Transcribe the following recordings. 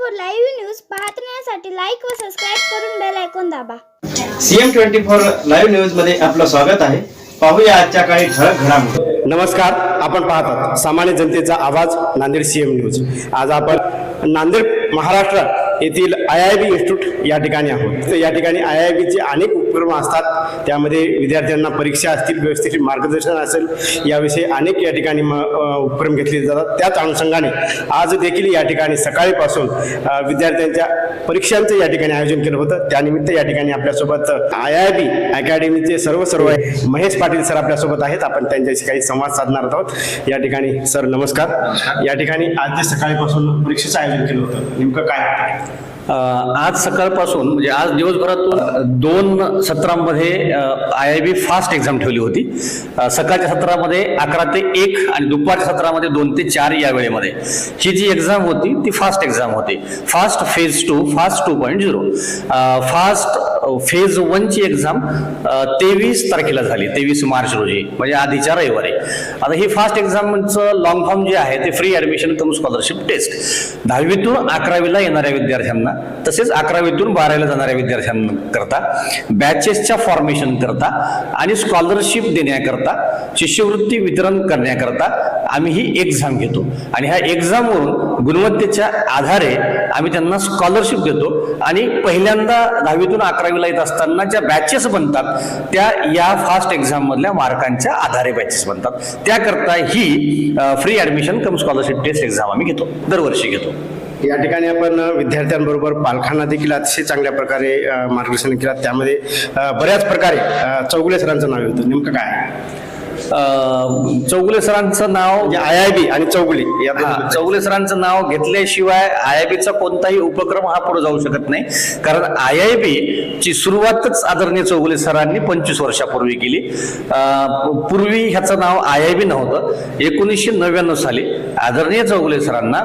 Four live news पाहण्यासाठी like व subscribe करून बेल आयकॉन दाबा. सीएम ट्वेंटी फोर लाईव्ह न्यूजमध्ये आपलं स्वागत आहे. पाहूया आजच्या काही ठळक घडामोडी. नमस्कार आपण पाहत आहात सामान्य जनतेचा आवाज नांदेड सीएम न्यूज आज आपण नांदेड महाराष्ट्र येथील आय आय बी इन्स्टिट्यूट या ठिकाणी आहोत. तर या ठिकाणी आय आय बीचे अनेक उपक्रम असतात. त्यामध्ये विद्यार्थ्यांना परीक्षा असतील व्यवस्थित मार्गदर्शन असेल याविषयी अनेक या ठिकाणी उपक्रम घेतले जातात. त्याच अनुषंगाने आज देखील या ठिकाणी सकाळीपासून विद्यार्थ्यांच्या परीक्षांचं या ठिकाणी आयोजन केलं होतं. त्यानिमित्त या ठिकाणी आपल्यासोबत आय आय बी अकॅडमीचे सर्व सर्व महेश पाटील सर आपल्यासोबत आहेत. आपण त्यांच्याशी काही संवाद साधणार आहोत. या ठिकाणी सर नमस्कार. या ठिकाणी आज जे सकाळीपासून परीक्षेचं आयोजन केलं होतं नेमकं काय होतं? आज सकाळपासून म्हणजे आज दिवसभरातून दोन सत्रांमध्ये I I B fast exam ठेवली होती. सकाळच्या सत्रामध्ये अकरा ते एक आणि दुपारच्या सत्रामध्ये दोन ते चार या वेळेमध्ये. ही जी एक्झाम होती ती फास्ट एक्झाम होती. Fast phase two fast two point zero fast phase वनची एक्झाम तेवीस तारखेला झाली. तेवीस मार्च रोजी. म्हणजे आधीच्या रविवारी. आता ही फास्ट एक्झामचं लॉंग फॉर्म जे आहे ते free admission cum scholarship test दहावीतून अकरावीला येणाऱ्या विद्यार्थ्यांना तसेच अकरावीतून बारावीला जाणाऱ्या विद्यार्थ्यांकरता बॅचेसच्या फॉर्मेशन करता आणि स्कॉलरशिप देण्याकरता शिष्यवृत्ती वितरण करण्याकरता आम्ही ही एक्झाम घेतो. आणि ह्या एक्झामवरून गुणवत्तेच्या आधारे आम्ही त्यांना स्कॉलरशिप देतो. आणि पहिल्यांदा दहावीतून अकरावी अकरावीला येत असताना ज्या बॅचेस बनतात त्या या फास्ट एक्झाम मधल्या मार्कांच्या आधारे बॅचेस बनतात. त्याकरता ही free admission cum scholarship test exam आम्ही घेतो. दरवर्षी घेतो. या ठिकाणी आपण विद्यार्थ्यांबरोबर पालकांना देखील अतिशय चांगल्या प्रकारे मार्गदर्शन केलं. त्यामध्ये बऱ्याच प्रकारे चौगुले सरांचं नाव येतं. नेमकं काय चौगुले सरांचं नाव म्हणजे आय आय बी आणि चौगुले. हा, चौगुले सरांचं नाव घेतल्याशिवाय आय आय बीचा कोणताही उपक्रम हा पुढे जाऊ शकत नाही. कारण आय आय बी ची सुरुवातच आदरणीय चौगुले सरांनी पंचवीस वर्षापूर्वी केली. अं, पूर्वी ह्याचं नाव आय आय बी नव्हतं. एकोणीसशे नव्याण्णव साली आदरणीय चौगुले सरांना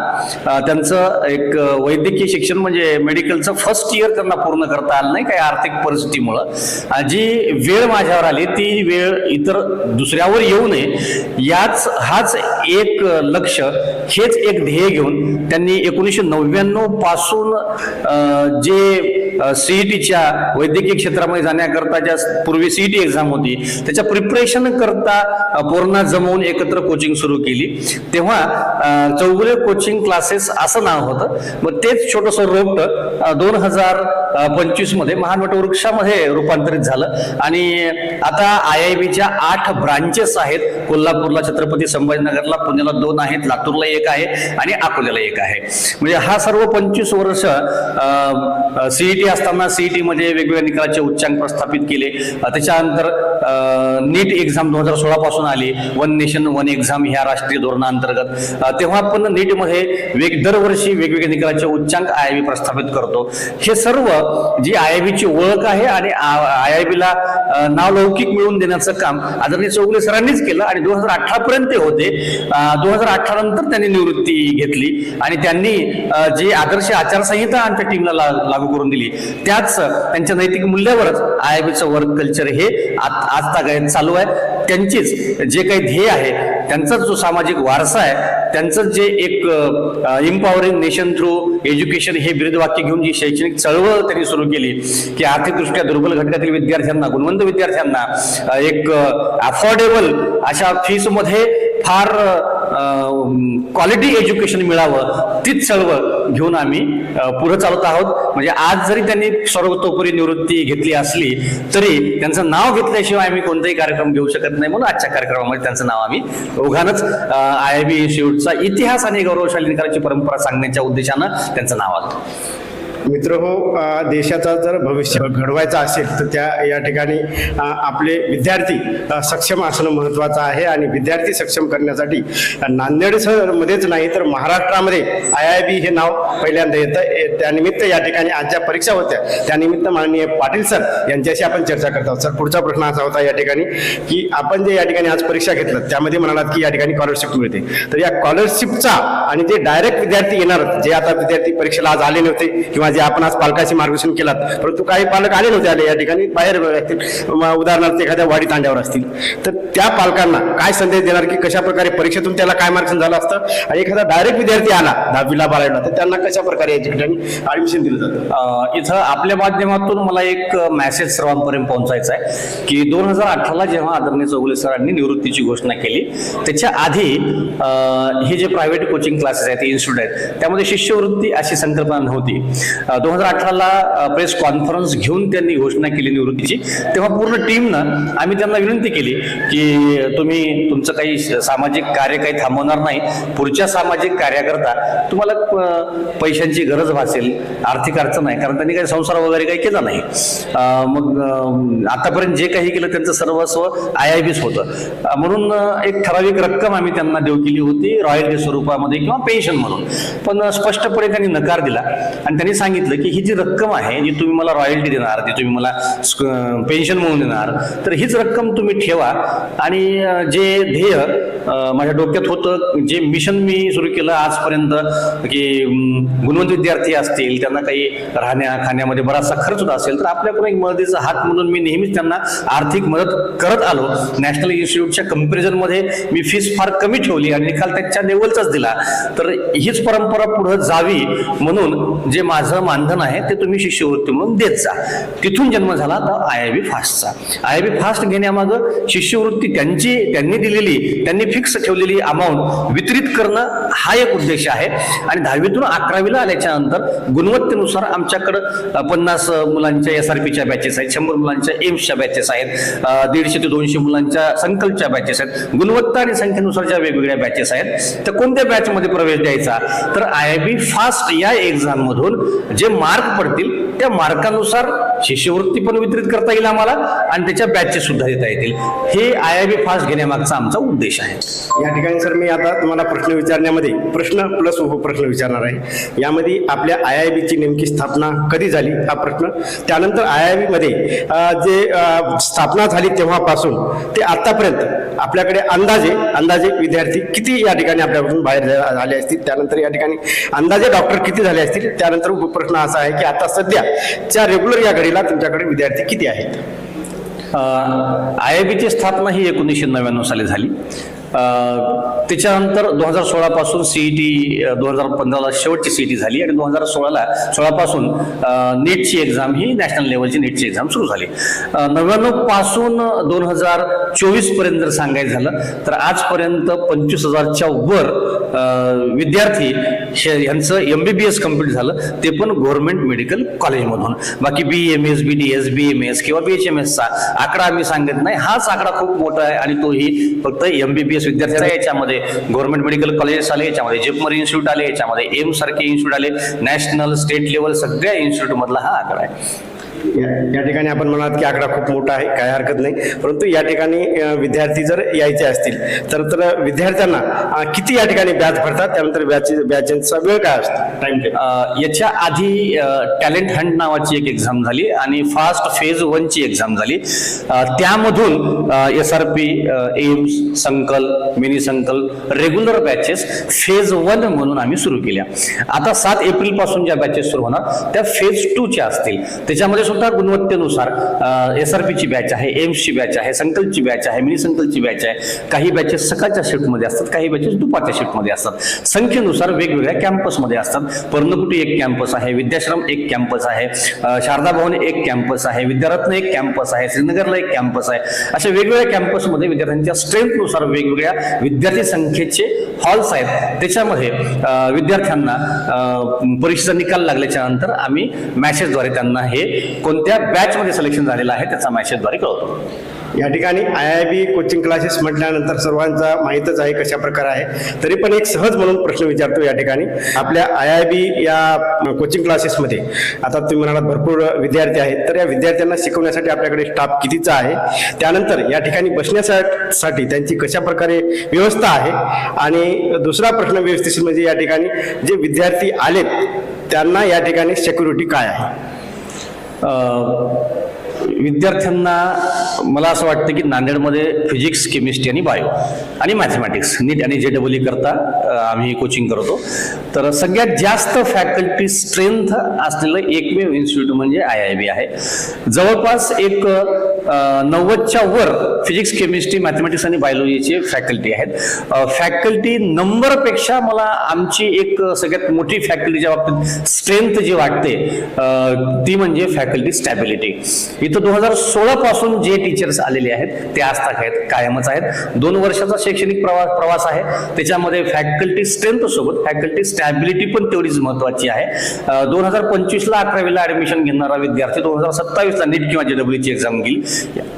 अं, त्यांचं एक अं, वैद्यकीय शिक्षण म्हणजे मेडिकलचं फर्स्ट इयर त्यांना पूर्ण करता आलं नाही काही आर्थिक परिस्थितीमुळं. अं, जी वेळ माझ्यावर आली ती वेळ इतर दुसऱ्यावर येऊ नये. याच हाच एक लक्ष हेच एक ध्येय घेऊन त्यांनी एकोणीसशे नव्याण्णवपासून जे सीईटीच्या वैद्यकीय क्षेत्रामध्ये जाण्याकरता ज्या पूर्वी सीईटी एक्झाम होती त्याच्या प्रिपरेशन करता अं, जमवून एकत्र कोचिंग सुरू केली. तेव्हा चौगुले कोचिंग क्लासेस असं नाव होतं. मग तेच छोटंसं रोपट दोन हजार पंचवीसमध्ये महानवट वृक्षामध्ये रूपांतरित झालं. आणि आता आय आय बीच्या आठ ब्रांचेस आहेत. कोल्हापूरला छत्रपती संभाजीनगरला पुण्याला दोन आहेत लातूरला एक आहे आणि अकोल्याला एक आहे. म्हणजे हा सर्व पंचवीस वर्ष सीईटी असताना सीईटी मध्ये वेगवेगळ्या निकालाचे उच्चांक प्रस्थापित केले. त्याच्यानंतर नीट एक्झाम दोन हजार सोळा पासून आली. वन नेशन वन एक्झाम ह्या राष्ट्रीय धोरणाअंतर्गत तेव्हा पण नीटमध्ये वेग दरवर्षी वेगवेगळ्या निकालाचे उच्चांक आय आय बी प्रस्थापित करतो. हे सर्व जी आय आय बीची ओळख आहे आणि आय आय बीला नाव लौकिक मिळवून देण्याचं काम आदरणीय चौगुले सरांनीच केलं आणि दोन हजार अठरा पर्यंत होते. दोन हजार अठरा नंतर त्यांनी निवृत्ती घेतली आणि त्यांनी जी आदर्श आचारसंहिता आमच्या टीमला लागू करून दिली त्याच त्यांच्या नैतिक मूल्यावरच आय आय बीचं वर्क कल्चर हे आज तागायत चालू आहे. त्यांचीच जे काही ध्येय आहे त्यांचाच जो सामाजिक वारसा आहे त्यांचं जे एक इम्पॉवरिंग नेशन थ्रू एज्युकेशन हे वाक्य घेऊन जी शैक्षणिक चळवळ त्यांनी सुरू केली की आर्थिकदृष्ट्या दुर्बल घटकातील विद्यार्थ्यांना गुणवंत विद्यार्थ्यांना एक अफोर्डेबल अशा फीसमध्ये फार क्वालिटी एज्युकेशन मिळावं तीच चळवळ घेऊन आम्ही पुढे चालत आहोत. म्हणजे आज जरी त्यांनी सर्वतोपरी निवृत्ती घेतली असली तरी त्यांचं नाव घेतल्याशिवाय आम्ही कोणताही कार्यक्रम घेऊ शकत नाही म्हणून आजच्या कार्यक्रमामध्ये त्यांचं नाव आम्ही ओघानच आय आय बी इन्स्टिट्यूटचा इतिहास आणि गौरवशाली निकालाची परंपरा सांगण्याच्या उद्देशानं त्यांचं नाव आलं. मित्र हो देशाचा जर भविष्य घडवायचं असेल तर त्या या ठिकाणी आपले विद्यार्थी सक्षम असणं महत्त्वाचं आहे आणि विद्यार्थी सक्षम करण्यासाठी नांदेड मध्येच नाही तर महाराष्ट्रामध्ये आय आय बी हे नाव पहिल्यांदा येतं. त्यानिमित्त या ठिकाणी आज ज्या परीक्षा होत्या त्यानिमित्त माननीय पाटील सर यांच्याशी आपण चर्चा करत आहोत. सर पुढचा प्रश्न असा होता या ठिकाणी की आपण जे या ठिकाणी आज परीक्षा घेतलं त्यामध्ये म्हणालात की या ठिकाणी स्कॉलरशिप मिळते. तर या स्कॉलरशिपचा आणि जे डायरेक्ट विद्यार्थी येणार जे आता विद्यार्थी परीक्षेला आज आले नव्हते किंवा जे आपण आज पालकाचे मार्गदर्शन केलात परंतु काही पालक आले नव्हते आले या ठिकाणी बाहेर असतील उदाहरणार्थ एखाद्या वाडी तांड्यावर असतील. तर त्या पालकांना काय संदेश देणार की कशा प्रकारे परीक्षेतून त्याला काय मार्गदर्शन झालं असतं? आणि एखादा डायरेक्ट विद्यार्थी आला दहावीला बारावीला तर त्यांना कशा प्रकारे या ठिकाणी ऍडमिशन दिलं जातं? इथं आपल्या माध्यमातून मला एक मेसेज सर्वांपर्यंत पोहोचायचा आहे की दोन हजार अठराला जेव्हा आदरणीय चौगुले सरांनी निवृत्तीची घोषणा केली त्याच्या आधी हे जे प्रायव्हेट कोचिंग क्लासेस आहेत इन्स्टिट्यूट आहेत त्यामध्ये शिष्यवृत्ती अशी संकल्पना नव्हती. दोन हजार अठराला प्रेस कॉन्फरन्स घेऊन त्यांनी घोषणा केली निवृत्तीची. तेव्हा पूर्ण टीमनं आम्ही त्यांना विनंती केली की तुम्ही तुमचं काही सामाजिक कार्य काही थांबवणार नाही. पुढच्या सामाजिक कार्याकरता तुम्हाला पैशांची गरज भासेल आर्थिक अडचण आहे कारण त्यांनी काही संसार वगैरे काही केला नाही. मग आतापर्यंत जे काही केलं त्यांचं सर्वस्व आय आय बीच होतं. म्हणून एक ठराविक रक्कम आम्ही त्यांना देऊ केली होती रॉयल्टी स्वरूपामध्ये किंवा पेन्शन म्हणून. पण स्पष्टपणे त्यांनी नकार दिला. आणि त्यांनी सांगितलं सांगितलं की ही जी रक्कम आहे जी तुम्ही मला रॉयल्टी देणार जी तुम्ही मला पेन्शन म्हणून देणार तर हीच रक्कम तुम्ही ठेवा. आणि जे ध्येय माझ्या डोक्यात होतं जे मिशन मी सुरू केलं आजपर्यंत की गुणवंत विद्यार्थी असतील त्यांना काही राहण्या खाण्यामध्ये बराचसा खर्च होत असेल तर आपल्याकडून एक मदतीचा हात म्हणून मी नेहमीच त्यांना आर्थिक मदत करत आलो. नॅशनल इन्स्टिट्यूटच्या कम्पॅरिझनमध्ये मी फीस फार कमी ठेवली आणि निकाल त्याच्या लेवलचाच दिला. तर हीच परंपरा पुढे जावी म्हणून जे माझं मानधन आहे ते तुम्ही शिष्यवृत्ती म्हणून देत जा. तिथून जन्म झाला तर आय आय बी फास्टचा आय आय बी फास्ट घेण्यामागं शिष्यवृत्ती त्यांची त्यांनी दिलेली त्यांनी फिक्स ठेवलेली अमाऊंट वितरित करणं हा एक उद्देश आहे. आणि दहावीतून अकरावीला आल्याच्यानंतर गुणवत्तेनुसार आमच्याकडं पन्नास मुलांच्या एस आर पीच्या बॅचेस आहेत शंभर मुलांच्या एम्सच्या बॅचेस आहेत दीडशे ते दोनशे मुलांच्या संकल्पच्या बॅचेस आहेत. गुणवत्ता आणि संख्येनुसार ज्या वेगवेगळ्या बॅचेस आहेत तर कोणत्या बॅचमध्ये प्रवेश द्यायचा? तर आय आय बी फास्ट या एक्झाममधून जे मार्क पडतील त्या मार्कानुसार शिष्यवृत्ती पण वितरित करता येईल आम्हाला आणि त्याच्या बॅचेस सुद्धा देता येतील. हे आय आय बी फास्ट घेण्यामागचा आमचा उद्देश आहे. या ठिकाणी सर मी आता तुम्हाला प्रश्न विचारण्यामध्ये प्रश्न प्लस उपप्रश्न हो विचारणार आहे. यामध्ये आपल्या आय आय बीची नेमकी स्थापना कधी झाली? हा प्रश्न. त्यानंतर आय आय बीमध्ये जे स्थापना झाली तेव्हापासून ते आतापर्यंत आपल्याकडे अंदाजे अंदाजे विद्यार्थी किती या ठिकाणी आपल्याकडून बाहेर झाले असतील? त्यानंतर या ठिकाणी अंदाजे डॉक्टर किती झाले असतील? त्यानंतर उपप्रश्न असा आहे की आता सध्याच्या रेग्युलर या घडीला तुमच्याकडे विद्यार्थी किती आहेत? आय आय बीची स्थापना ही एकोणीसशे नव्याण्णव साली झाली. त्याच्यानंतर दोन हजार सोळा पासून सीईटी दोन हजार पंधराला शेवटची सीईटी झाली आणि दोन हजार सोळाला सोळापासून नेटची एक्झाम ही नॅशनल लेवलची नेटची एक्झाम सुरू झाली. नव्याण्णवपासून दोन हजार चोवीसपर्यंत जर सांगायचं झालं तर आजपर्यंत पंचवीस हजारच्या वर विद्यार्थी यांचं M B B S complete झालं ते पण गव्हर्नमेंट मेडिकल कॉलेजमधून बाकी B M S B D S B M S किंवा बी एच एम एसचा आकडा आम्ही सांगत नाही. हाच आकडा खूप मोठा आहे आणि तोही फक्त एम बी बी एस विद्यार्थ्यांचा याच्यामध्ये गव्हर्नमेंट मेडिकल कॉलेजेस आले याच्यामध्ये जेपमर इन्स्टिट्यूट आले याच्यामध्ये एम सारखे इन्स्टिट्यूट आले नॅशनल स्टेट लेवल सगळ्या इन्स्टिट्यूटमधला हा आकडा आहे. या ठिकाणी आपण म्हणालात की आकडा खूप मोठा आहे काय हरकत नाही. परंतु या ठिकाणी विद्यार्थी जर यायचे असतील तर तर विद्यार्थ्यांना किती या ठिकाणी बॅच भरतात? त्यानंतर बॅच बॅचेसचा वेळ काय असतो? टाइम याच्या आधी टॅलेंट हंट नावाची एक एक्झाम झाली आणि फास्ट फेज वनची एक्झाम झाली. त्यामधून एस आर पी एम्स संकल मिनी संकल रेग्युलर बॅचेस फेज वन म्हणून आम्ही सुरू केल्या. आता सात एप्रिलपासून ज्या बॅचेस सुरू होणार त्या फेज टू च्या असतील. त्याच्यामध्ये सुद्धा गुणवत्तेनुसार एस आर पीची बॅच आहे एम्सची बॅच आहे संकल्पची बॅच आहे मिनी संकल्पची बॅच आहे. काही बॅचेस सकाळच्या शिफ्टमध्ये असतात काही बॅचेस दुपारच्या शिफ्टमध्ये असतात. संख्येनुसार वेगवेगळ्या कॅम्पसमध्ये असतात. पर्णकुटी एक कॅम्पस आहे विद्याश्रम एक कॅम्पस आहे शारदा भवन एक कॅम्पस आहे विद्यारत्न एक कॅम्पस आहे श्रीनगरला एक कॅम्पस आहे. अशा वेगवेगळ्या कॅम्पसमध्ये विद्यार्थ्यांच्या स्ट्रेंथनुसार वेगवेगळ्या विद्यार्थी संख्येचे हॉल्स आहेत. त्याच्यामध्ये विद्यार्थ्यांना परीक्षेचा निकाल लागल्याच्या नंतर आम्ही मॅसेजद्वारे त्यांना हे कोणत्या बॅचमध्ये सिलेक्शन झालेलं आहे त्याचा मॅसेजद्वारे कळवतो. या ठिकाणी I I B coaching classes म्हटल्यानंतर सर्वांचा माहीतच आहे कशा प्रकार आहे. तरी पण एक सहज म्हणून प्रश्न विचारतो या ठिकाणी. आपल्या आय आय बी या कोचिंग क्लासेसमध्ये आता तुम्ही म्हणालात भरपूर विद्यार्थी आहेत तर या विद्यार्थ्यांना शिकवण्यासाठी आपल्याकडे स्टाफ कितीचा आहे? त्यानंतर या ठिकाणी बसण्यासाठी त्यांची कशा प्रकारे व्यवस्था आहे? आणि दुसरा प्रश्न व्यवस्थित म्हणजे या ठिकाणी जे विद्यार्थी आलेत त्यांना या ठिकाणी सेक्युरिटी काय आहे? विद्यार्थ्यांना मला असं वाटतं की नांदेडमध्ये फिजिक्स केमिस्ट्री आणि बायो आणि मॅथमॅटिक्स नीट आणि जे डबल करता आम्ही कोचिंग करतो. तर सगळ्यात जास्त फॅकल्टी स्ट्रेंथ असलेलं एकमेव इन्स्टिट्यूट म्हणजे आय आय बी आहे. जवळपास एक नव्वदच्या वर फिजिक्स केमिस्ट्री मॅथमॅटिक्स आणि बायोलॉजीचे फॅकल्टी आहेत. फॅकल्टी नंबरपेक्षा मला आमची एक सगळ्यात मोठी फॅकल्टीच्या बाबतीत स्ट्रेंथ जी वाटते ती म्हणजे फॅकल्टी स्टॅबिलिटी इथं दोन हजार सोळा पासून जे टीचर्स आलेले आहेत ते आज तक आहेत कायमच आहेत. दोन वर्षाचा शैक्षणिक प्रवास प्रवास आहे. त्याच्यामध्ये फॅकल्टी स्ट्रेंथ सोबत फॅकल्टी स्टॅबिलिटी पण तेवढीच महत्वाची आहे. दोन हजार पंचवीसला अकरावीला ऍडमिशन घेणारा विद्यार्थी दोन हजार सत्तावीसला नीट किंवा जेडब्ल्यूची एक्झाम घेईल.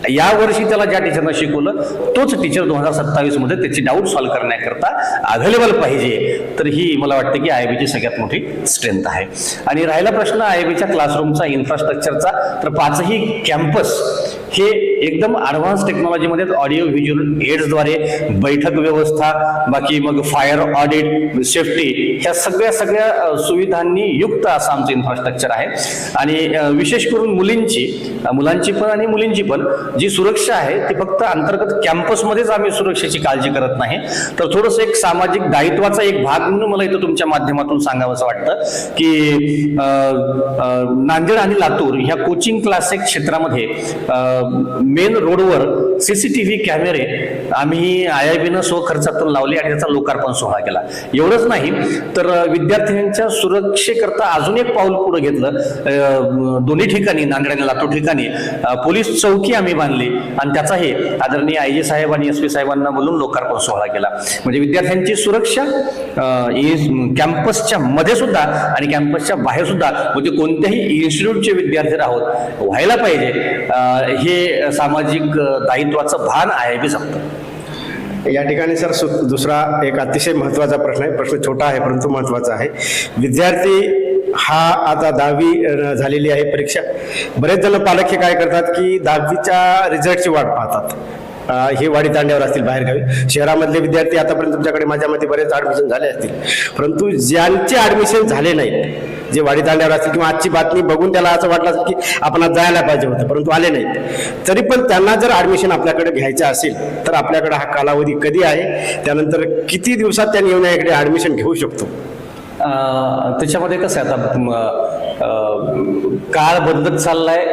या वर्षी त्याला ज्या टीचरनं शिकवलं तोच टीचर दोन हजार सत्तावीसमध्ये त्याची डाऊट सॉल्व्ह करण्याकरता अव्हेलेबल पाहिजे. तर ही मला वाटतं की आय ची सगळ्यात मोठी स्ट्रेंथ आहे. आणि राहिला प्रश्न आय बीच्या क्लासरूमचा इन्फ्रास्ट्रक्चरचा तर पाचही कॅम्पस हे एकदम ॲडव्हान्स टेक्नॉलॉजीमध्ये ऑडिओ व्हिज्युअल एड्सद्वारे बैठक व्यवस्था बाकी मग फायर ऑडिट सेफ्टी ह्या सगळ्या सगळ्या सुविधांनी युक्त असं आमचं इन्फ्रास्ट्रक्चर आहे. आणि विशेष करून मुलींची मुलांची पण आणि मुलींची पण जी सुरक्षा आहे ती फक्त अंतर्गत कॅम्पसमध्येच आम्ही सुरक्षेची काळजी करत नाही. तर थोडंसं एक सामाजिक दायित्वाचा एक भाग म्हणून मला इथं तुमच्या माध्यमातून सांगावंसं वाटतं की नांदेड आणि लातूर ह्या कोचिंग क्लासेस क्षेत्रामध्ये मेन रोडवर सीसीटीव्ही कॅमेरे आम्ही आय आय बीनं स्वखर्चातून लावले आणि त्याचा लोकार्पण सोहळा केला. एवढंच नाही तर विद्यार्थ्यांच्या सुरक्षेकरता अजून एक पाऊल पुढे घेतलं. दोन्ही ठिकाणी नांदेड आणि लातूर ठिकाणी पोलीस चौकी आम्ही बांधली आणि त्याचाही आदरणीय आय जी साहेब आणि एस पी साहेबांना बोलून लोकार्पण सोहळा केला. म्हणजे विद्यार्थ्यांची सुरक्षा कॅम्पसच्या मध्ये सुद्धा आणि कॅम्पसच्या बाहेर सुद्धा म्हणजे कोणत्याही इन्स्टिट्यूटचे विद्यार्थी आहोत व्हायला पाहिजे. ही हे सामाजिक दायित्वाचं भान आहे मी सांगतो. या ठिकाणी सर सु दुसरा एक अतिशय महत्त्वाचा प्रश्न आहे. प्रश्न छोटा आहे परंतु महत्त्वाचा आहे. विद्यार्थी हा आता दहावी झालेली आहे परीक्षा. बरेच जण पालक हे काय करतात की दहावीच्या रिझल्टची वाट पाहतात. हे वाडी तांड्यावर असतील बाहेरगावी शहरामधले विद्यार्थी आतापर्यंत तुमच्याकडे माझ्या मते बरेच ॲडमिशन झाले असतील. परंतु ज्यांचे ॲडमिशन झाले नाहीत जे वाडी तांड्यावर असतील किंवा आजची बातमी बघून त्याला असं वाटलं असेल की आपण आज जायला पाहिजे होतं परंतु आले नाहीत तरी पण त्यांना जर ॲडमिशन आपल्याकडे घ्यायचं असेल तर आपल्याकडे हा कालावधी कधी आहे? त्यानंतर किती दिवसात त्यांनी येऊन याकडे ॲडमिशन घेऊ शकतो? त्याच्यामध्ये कसं आहे आता काळ बदलत चाललाय.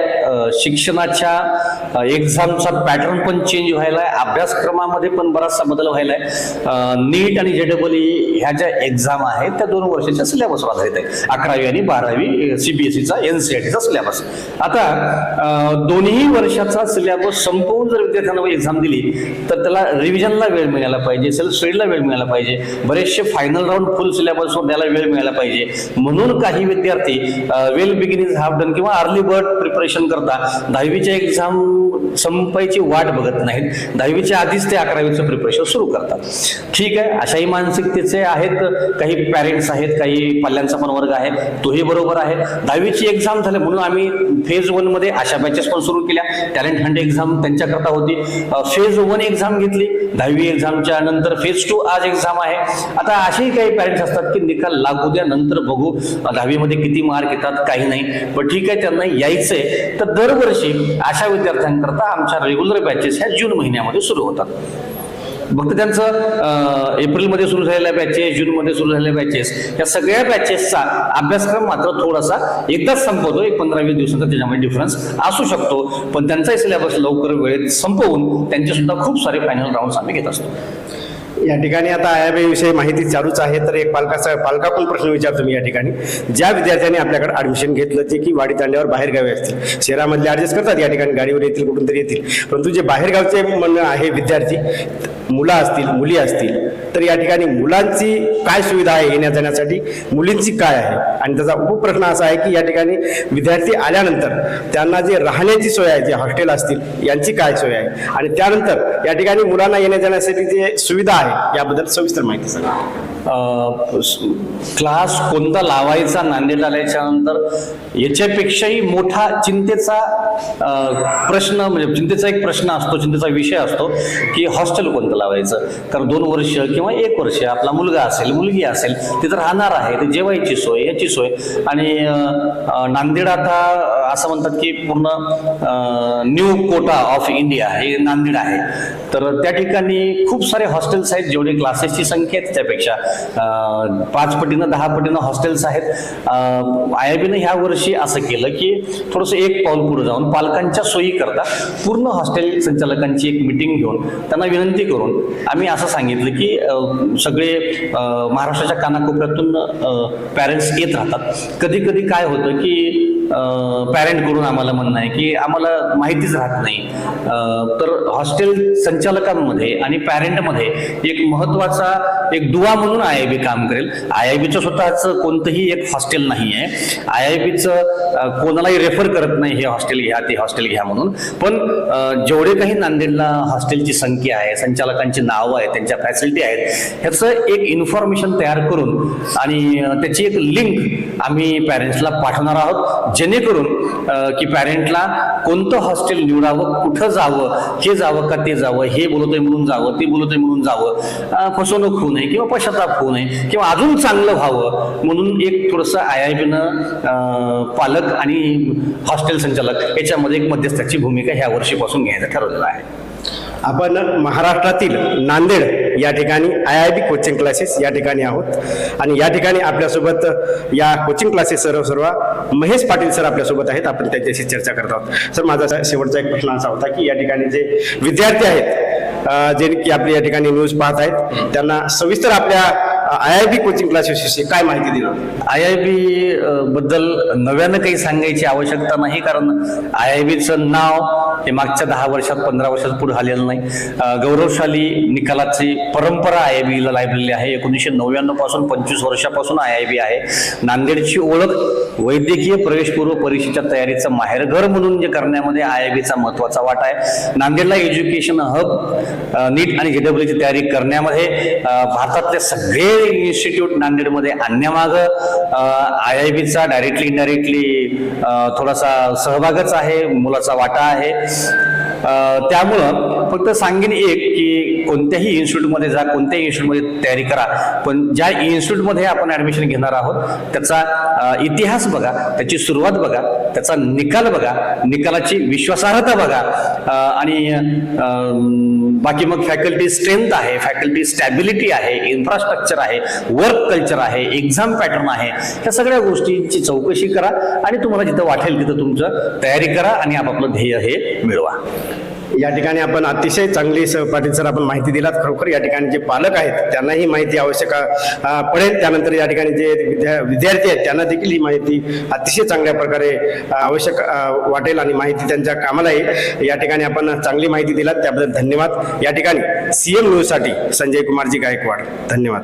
शिक्षणाच्या एक्झामचा पॅटर्न पण चेंज व्हायला आहे. अभ्यासक्रमामध्ये पण बराचसा बदल व्हायला आहे. नीट आणि जेडबलई ह्या ज्या एक्झाम आहेत त्या दोन वर्षाच्या सिलेबसवर आधारित आहे अकरावी आणि बारावी सीबीएसईचा एनसीआरटीचा सिलेबस आता दोन्ही वर्षाचा सिलेबस संपवून जर विद्यार्थ्यांना एक्झाम दिली तर त्याला रिव्हिजनला वेळ मिळाला पाहिजे सेल्फ स्टडीला वेळ मिळाला पाहिजे बरेचसे फायनल राऊंड फुल सिलेबसवर द्यायला वेळ मिळाला पाहिजे. म्हणून काही विद्यार्थी वेल बिगिनिंग हाफ डन किंवा अर्ली बर्ड प्रिपरेशन करतात. करता दहावीच्या एक्झाम संपायची वाट बघत नाहीत. दहावीच्या आधीच ते अकरावीचं प्रिपरेशन सुरू करतात. ठीक आहे अशाही मानसिकतेचे आहेत. काही पॅरेंट्स आहेत काही पाल्यांचा पण वर्ग आहे. तोही बरोबर आहे. दहावीची एक्झाम झाली म्हणून आम्ही फेज वनमध्ये अशा बॅचेस पण सुरू केल्या. टॅलेंट हंट एक्झाम त्यांच्याकरता होती. फेज वन एक्झाम घेतली. दहावी एक्झामच्या नंतर फेज टू आज एक्झाम आहे. आता असेही काही पॅरेंट्स असतात की निकाल लागू द्या नंतर बघू. दहावीमध्ये किती मार्क येतात काही नाही. पण ठीक आहे त्यांना यायचंय. तर दरवर्षी अशा विद्यार्थ्यांकरता आमच्या रेग्युलर बॅचेस ह्या जून महिन्यामध्ये सुरू होतात. फक्त त्यांचं एप्रिलमध्ये सुरू झालेल्या बॅचेस जूनमध्ये सुरू झालेल्या बॅचेस या सगळ्या बॅचेसचा अभ्यासक्रम मात्र थोडासा एकदाच संपवतो एक पंधरा वीस दिवसांचा त्याच्यामध्ये डिफरन्स असू शकतो. पण त्यांचाही सिलेबस लवकर वेळेत संपवून त्यांचे सुद्धा खूप सारे फायनल राऊंड आम्ही घेत असतो. या ठिकाणी आता आय विषयी माहिती चालूच आहे. तर एक पालकाचा पालकाकडून प्रश्न विचारतो मी या ठिकाणी. ज्या विद्यार्थ्यांनी आपल्याकडे ॲडमिशन घेतलं जे की वाडी तांड्यावर बाहेरगावी असतील? शहरामधले ॲडजस्ट करतात या ठिकाणी? गाडीवर येतील कुठून तरी येतील? परंतु जे बाहेरगावचे म्हणणं आहे विद्यार्थी मुलं असतील मुली असतील तर या ठिकाणी मुलांची काय सुविधा आहे येण्या जाण्यासाठी? मुलींची काय आहे? आणि त्याचा उपप्रश्न असा आहे की या ठिकाणी विद्यार्थी आल्यानंतर त्यांना जे राहण्याची सोय आहे जे हॉस्टेल असतील यांची काय सोय आहे? आणि त्यानंतर या ठिकाणी मुलांना येण्या जाण्यासाठी जे सुविधा आहे याबद्दल सविस्तर माहिती सांगा. क्लास कोणता लावायचा नांदेड आल्याच्यानंतर याच्यापेक्षाही मोठा चिंतेचा प्रश्न म्हणजे चिंतेचा एक प्रश्न असतो चिंतेचा विषय असतो की हॉस्टेल कोणतं लावायचं? कारण दोन वर्ष किंवा एक वर्ष आपला मुलगा असेल मुलगी असेल तिथं राहणार आहे ते जेवायची सोय याची सोय. आणि नांदेड आता असं म्हणतात की पूर्ण न्यू कोटा ऑफ इंडिया हे नांदेड आहे. तर त्या ठिकाणी खूप सारे हॉस्टेल्स आहेत जेवढे क्लासेसची संख्या आहे त्यापेक्षा पाच पटीनं दहा पटीनं हॉस्टेल्स आहेत. आय आय बीनं ह्या वर्षी असं केलं की थोडंसं एक पाऊल पुढे जाऊन पालकांच्या सोयी करता पूर्ण हॉस्टेल संचालकांची एक मिटिंग घेऊन त्यांना विनंती करून आम्ही असं सांगितलं की सगळे महाराष्ट्राच्या कानाकोपऱ्यातून पॅरेंट्स येत राहतात. कधी कधी काय होतं की पॅरेंट करून आम्हाला म्हणणं आहे की आम्हाला माहितीच राहत नाही. तर हॉस्टेल संचालकांमध्ये आणि पॅरेंटमध्ये एक महत्त्वाचा एक दुवा म्हणून आय आय बी काम करेल. आय आय बीचं स्वतःचं कोणतंही एक हॉस्टेल नाही आहे. आय आय बीचं कोणालाही रेफर करत नाही हे हॉस्टेल घ्या ते हॉस्टेल घ्या म्हणून. पण जेवढे काही नांदेडला हॉस्टेलची संख्या आहे संचालकांची नावं आहेत त्यांच्या फॅसिलिटी आहेत ह्याचं एक इन्फॉर्मेशन तयार करून आणि त्याची एक लिंक आम्ही पॅरेंट्सला पाठवणार आहोत. जेणेकरून की पॅरेंटला कोणतं हॉस्टेल निवडावं कुठं जावं हे जावं का ते जावं हे बोलतोय म्हणून जावं ते बोलतोय म्हणून जावं फसवणूक होऊ नये किंवा पश्चाताप होऊ नये किंवा अजून चांगलं व्हावं म्हणून एक थोडंसं आय आय बीनं पालक आणि हॉस्टेल संचालक याच्यामध्ये एक मध्यस्थाची भूमिका ह्या वर्षीपासून घ्यायचं ठरवलेलं आहे. आपण महाराष्ट्रातील नांदेड या ठिकाणी I I B coaching classes या ठिकाणी आहोत. आणि या ठिकाणी आपल्यासोबत या कोचिंग क्लासेस सर्व सर्व महेश पाटील सर आपल्यासोबत आहेत. आपण त्यांच्याशी चर्चा करत आहोत. सर माझा शेवटचा एक प्रश्न असा होता की या ठिकाणी जे विद्यार्थी आहेत जे की आपली या ठिकाणी न्यूज पाहत आहेत त्यांना सविस्तर आपल्या आय आय बी कोचिंग क्लासेसविषयी काय माहिती दिली? आय आय बी बद्दल नव्यानं काही सांगायची आवश्यकता नाही कारण आय आय बीचं नाव हे मागच्या दहा वर्षात पंधरा वर्षात पुढे आलेलं नाही. गौरवशाली निकालाची परंपरा आय आय बीला लाभलेली आहे. एकोणीसशे नव्याण्णवपासून पंचवीस वर्षापासून आय आय बी आहे. नांदेडची ओळख वैद्यकीय प्रवेशपूर्व परीक्षेच्या तयारीचं माहेरघर म्हणून जे करण्यामध्ये आय आय बीचा महत्त्वाचा वाटा आहे. नांदेडला एज्युकेशन हब नीट आणि जेडब्ल्यूची तयारी करण्यामध्ये भारतातले सगळे इन्स्टिट्यूट नांदेडमध्ये आणण्यामागं आय आय बीचा डायरेक्टली इनडायरेक्टली थोडासा सहभागच आहे मुलाचा वाटा आहे. त्यामुळं फक्त सांगेन एक की कोणत्याही इन्स्टिट्यूटमध्ये जा कोणत्याही इन्स्टिट्यूटमध्ये तयारी करा. पण ज्या इन्स्टिट्यूटमध्ये आपण ऍडमिशन घेणार आहोत त्याचा इतिहास बघा त्याची सुरुवात बघा त्याचा निकाल बघा निकालाची विश्वासार्हता बघा आणि बाकी मग फॅकल्टी स्ट्रेंथ आहे फॅकल्टी स्टॅबिलिटी आहे इन्फ्रास्ट्रक्चर आहे वर्क कल्चर आहे एक्झाम पॅटर्न आहे ह्या सगळ्या गोष्टींची चौकशी करा आणि तुम्हाला जिथं वाटेल तिथं तुमचं तयारी करा आणि आपापलं ध्येय हे मिळवा. या ठिकाणी आपण अतिशय चांगली सहपाठी पाटील सर आपण माहिती दिलात. खरोखर या ठिकाणी जे पालक आहेत त्यांनाही माहिती आवश्यक पडेल. त्यानंतर या ठिकाणी जे विद्या- विद्यार्थी आहेत त्यांना देखील ही माहिती अतिशय चांगल्या प्रकारे आवश्यक वाटेल आणि माहिती त्यांच्या कामाला येईल या ठिकाणी आपण चांगली माहिती दिलात. त्याबद्दल धन्यवाद. या ठिकाणी सीएम न्यूजसाठी संजय कुमारजी गायकवाड. धन्यवाद.